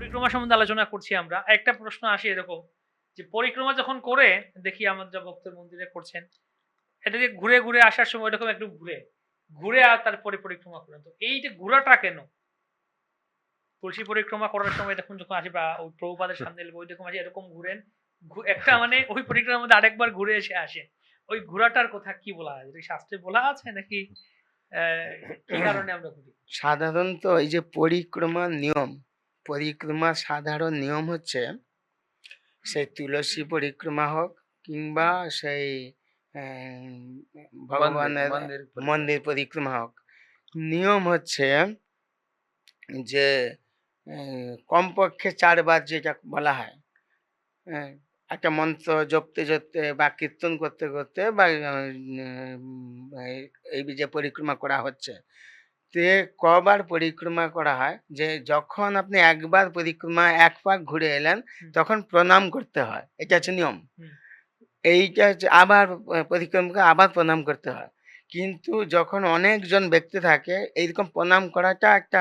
পরিক্রমা সম্বন্ধে আলোচনা করছি আমরা। একটা প্রশ্ন আসে এরকম যে পরিক্রমা যখন করে দেখি আমাদের যা ভক্ত মন্দিরে করছেন এটা যে ঘুরে ঘুরে আসার সময় এরকম একটু ঘুরে ঘুরে আর তারপরে পরিক্রমা করেন। তো এই যে ঘোরাটা কেন? তুলসী পরিক্রমা করার সময় দেখুন যখন আসি বা ওই প্রভুপাদের সামনে এলে ওই রকম আসি এরকম ঘুরেন একটা মানে ওই পরিক্রমার মধ্যে আরেকবার ঘুরে এসে আসে ওই ঘোরাটার কথা কি বলা আছে এটা শাস্ত্রে বলা আছে নাকি আহ, কি কারণে আমরা ঘুরি? সাধারণত এই যে পরিক্রমার নিয়ম পরিক্রমার সাধারণ নিয়ম হচ্ছে সেই তুলসী পরিক্রমা হোক কিংবা সেই ভগবানের মন্দির পরিক্রমা। হোক নিয়ম হচ্ছে যে কমপক্ষে চারবার যেটা বলা হয় একটা মন্ত্র জপতে জপতে বা কীর্তন করতে করতে বা এই যে পরিক্রমা করা হচ্ছে তে কবার পরিক্রমা করা হয় যে যখন আপনি একবার পরিক্রমা এক পাক ঘুরে এলেন তখন প্রণাম করতে হয়। এটা হচ্ছে নিয়ম। এইটা হচ্ছে আবার পরিক্রমাকে আবার প্রণাম করতে হয়। কিন্তু যখন অনেকজন ব্যক্তি থাকে এইরকম প্রণাম করাটা একটা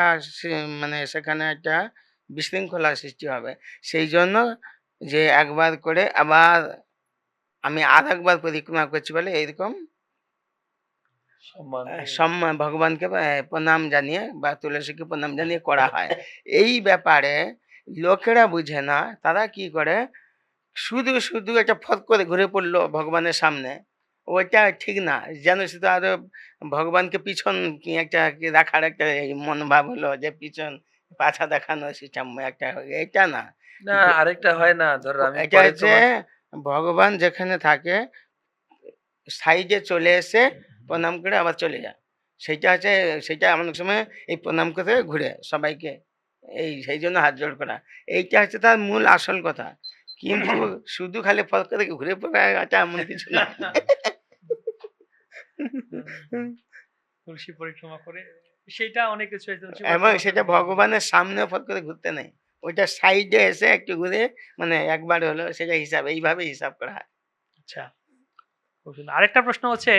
মানে সেখানে একটা বিশৃঙ্খলা সৃষ্টি হবে। সেই জন্য যে একবার করে আবার আমি আর একবার পরিক্রমা করছি বলে এইরকম সম্মান ভগবানকে প্রণাম জানিয়ে বা তুলসীকে প্রণাম জানিয়ে করা হয়। এই ব্যাপারে লোকেরা বুঝে না তারা কি করে? শুধু শুধু একটা ফট করে ঘুরে পড়ল ভগবানের সামনে। ওইটা ঠিক না। যেন শুধু আরও ভগবানকে পিছন একটা রাখার একটা মনোভাব হলো যে পিছন পাছা দেখানো সিস্টেম একটা এটা না। না আরেকটা হয় না। ধর এটা হচ্ছে ভগবান যেখানে থাকে সাইডে চলে এসে প্রণাম করে আবার চলে যায়। সেইটা হচ্ছে সেটা অনেক সময় এই প্রণাম করে ঘুরে সবাইকে এই সেই জন্য হাত জোড় করা। এইটা হচ্ছে তার মূল আসল কথা। কিন্তু শুধু খালি ফল করে ঘুরে পড়া এটা এমন কিছু না। তুলসী পরিক্রমা করে সেটা অনেক কিছু এবং সেটা ভগবানের সামনে ফল করে ঘুরতে নেই। ওইটা সাইডে এসে একটু ঘুরে মানে একবার হলো সেটা হিসাব এইভাবে হিসাব করা হয়। আচ্ছা খুব সুন্দর। আরেকটা প্রশ্ন হচ্ছে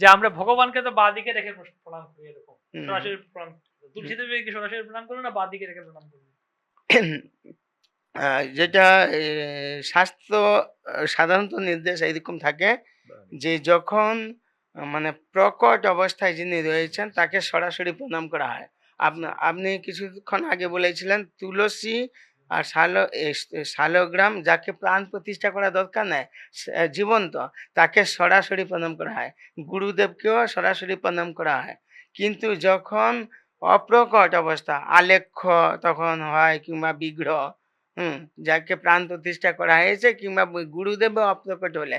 যে আমরা ভগবানকে তো বাঁ দিকে রেখে প্রণাম করি এরকম। সরাসরি প্রণাম তুলসী দেবীকে সরাসরি প্রণাম করো না বাঁ দিকে রেখে প্রণাম করব যেটা স্বাস্থ্য সাধারণত নির্দেশ এইরকম থাকে যে যখন মানে প্রকট অবস্থায় যিনি রয়েছেন তাকে সরাসরি প্রণাম করা হয়। আপনি আপনি কিছুক্ষণ আগে বলেছিলেন তুলসী আর শালো শালগ্রাম যাকে প্রাণ প্রতিষ্ঠা করা দরকার নেই জীবন্ত তাকে সরাসরি প্রণাম করা হয়। গুরুদেবকেও সরাসরি প্রণাম করা হয়। কিন্তু যখন অপ্রকট অবস্থা আলেখ্য তখন হয় কিংবা বিগ্রহ হুম যাকে প্রাণ প্রতিষ্ঠা করা হয়েছে কিংবা গুরুদেব অপ্রকট হলে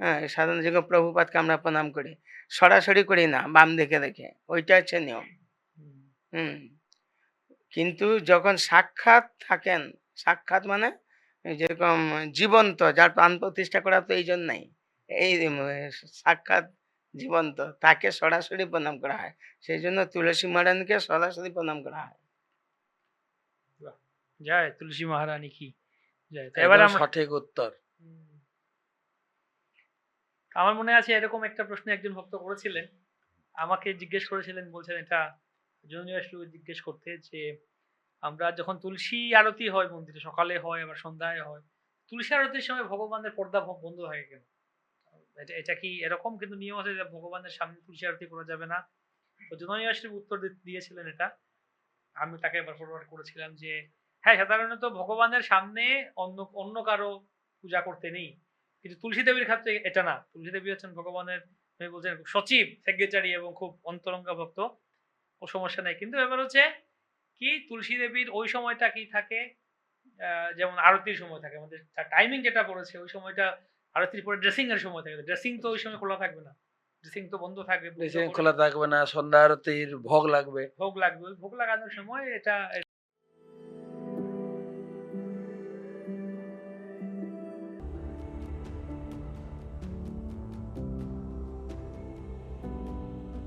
হ্যাঁ সাধারণ যখন প্রভুপাতকে আমরা প্রণাম করি। সরাসরি করি না বাম দিকে দেখে। ওইটা হচ্ছে নিয়ম। হুম। কিন্তু যখন সাক্ষাৎ থাকেন সাক্ষাৎ মানে যেরকম জীবন্ত যার প্রাণ প্রতিষ্ঠা করা তো এই জন্যই। এই সাক্ষাৎ জীবন্ত তাকে সরাসরি প্রণাম করা হয়। সেই জন্য তুলসী মহারানীকে সরাসরি প্রণাম করা হয়। জয় তুলসী মহারানী কি? জয়। এবার সঠিক উত্তর। আমার মনে আছে এরকম একটা প্রশ্ন একজন ভক্ত করেছিলেন। আমাকে জিজ্ঞেস করেছিলেন বলছেন এটা জনিয়াসু জিজ্ঞেস করতে যে, আমরা যখন তুলসী আরতি হয় মন্দিরে, সকালে হয়, আবার সন্ধ্যায় হয়, তুলসী আরতির সময় ভগবানের পর্দা বন্ধ হয়ে কেন? এটা কি এরকম কিন্তু নিয়ম আছে যে ভগবানের সামনে তুলসী আরতি করা যাবে না? তো জনিয়াসু উত্তর দিয়েছিলেন এটা। আমি তাকে এবার ফরওয়ার্ড করেছিলাম যে হ্যাঁ সাধারণত ভগবানের সামনে অন্য অন্য কারও পূজা করতে নেই। কিন্তু তুলসী দেবীর ক্ষেত্রে এটা না। তুলসী দেবী হচ্ছেন ভগবানের বলছেন সচিব, সেক্রেটারি এবং খুব অন্তরঙ্গা ভক্ত। ও সমস্যা নেই। কিন্তু ব্যাপার হচ্ছে কি তুলসী দেবীর ওই সময়টা কি থাকে যেমন আরতির সময় থাকে। আমাদের টাইমিং যেটা পড়েছে ওই সময়টা আরতির পরে ড্রেসিং এর সময় থাকে। ড্রেসিং তো ওই সময় খোলা থাকবে না। ড্রেসিং তো বন্ধ থাকবে। খোলা থাকবে না সন্ধ্যা আরতির ভোগ লাগবে। ভোগ লাগবে। ভোগ লাগানোর সময় এটা